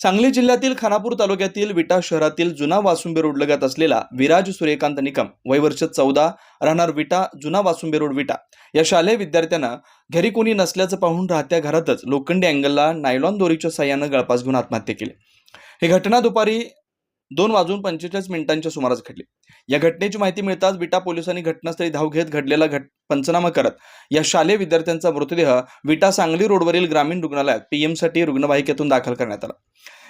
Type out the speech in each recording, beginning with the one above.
सांगली जिल्ह्यातील खानापूर तालुक्यातील विटा शहरातील जुना वासुंबे रोड लगत असलेला विराज सूर्यकांत निकम वयवर्ष चौदा राहणार विटा जुना वासुंबे रोड विटा. या शालेय विद्यार्थ्यांना घरी कोणी नसल्याचं पाहून राहत्या घरातच लोखंडी अँगलला नायलॉन दोरीच्या साह्यानं गळपास घेऊन आत्महत्या केली. ही घटना दुपारी दोन वाजून पंचेचाळीस मिनिटांच्या सुमारास घडली. या घटनेची माहिती मिळताच विटा पोलिसांनी घटनास्थळी धाव घेत घडलेला घट पंचनामा करत. या शालेय विद्यार्थ्यांचा मृतदेह विटा सांगली रोडवरील ग्रामीण रुग्णालयात पीएमसाठी रुग्णवाहिकेतून दाखल करण्यात आला.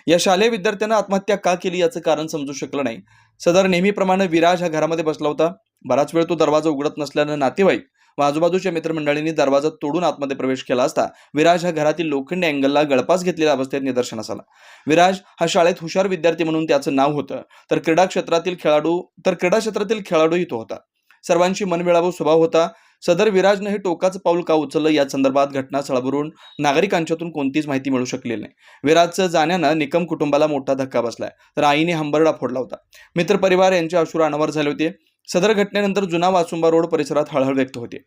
या शालेय विद्यार्थ्यांना आत्महत्या का केली याचं कारण समजू शकलं नाही. सदर नेहमीप्रमाणे विराज हा घरामध्ये बसला होता. बराच वेळ तो दरवाजा उघडत नसल्यानं नातेवाईक व आजूबाजूच्या मित्रमंडळींनी दरवाजा तोडून आतमध्ये प्रवेश केला असता विराज हा घरातील लोखंडी अँगलला गळपास घेतलेल्या अवस्थेत निदर्शनास आला. विराज हा शाळेत हुशार विद्यार्थी म्हणून त्याचं नाव होतं. तर क्रीडा क्षेत्रातील खेळाडू तर क्रीडा क्षेत्रातील खेळाडूही तो होता. सर्वांशी मनमिळावू स्वभाव होता. सदर विराजनं हे टोकाचं पाऊल का उचललं? या संदर्भात घटनास्थळावरून नागरिकांच्यातून कोणतीच माहिती मिळू शकलेली नाही. विराजचं जाण्यानं निकम कुटुंबाला मोठा धक्का बसलाय. तर आईने हंबरडा फोडला होता. मित्रपरिवार यांचे अश्रू अनावर झाले होते. सदर घटनेनंतर जुना वासुंबा रोड परिसरात हळहळ व्यक्त होते.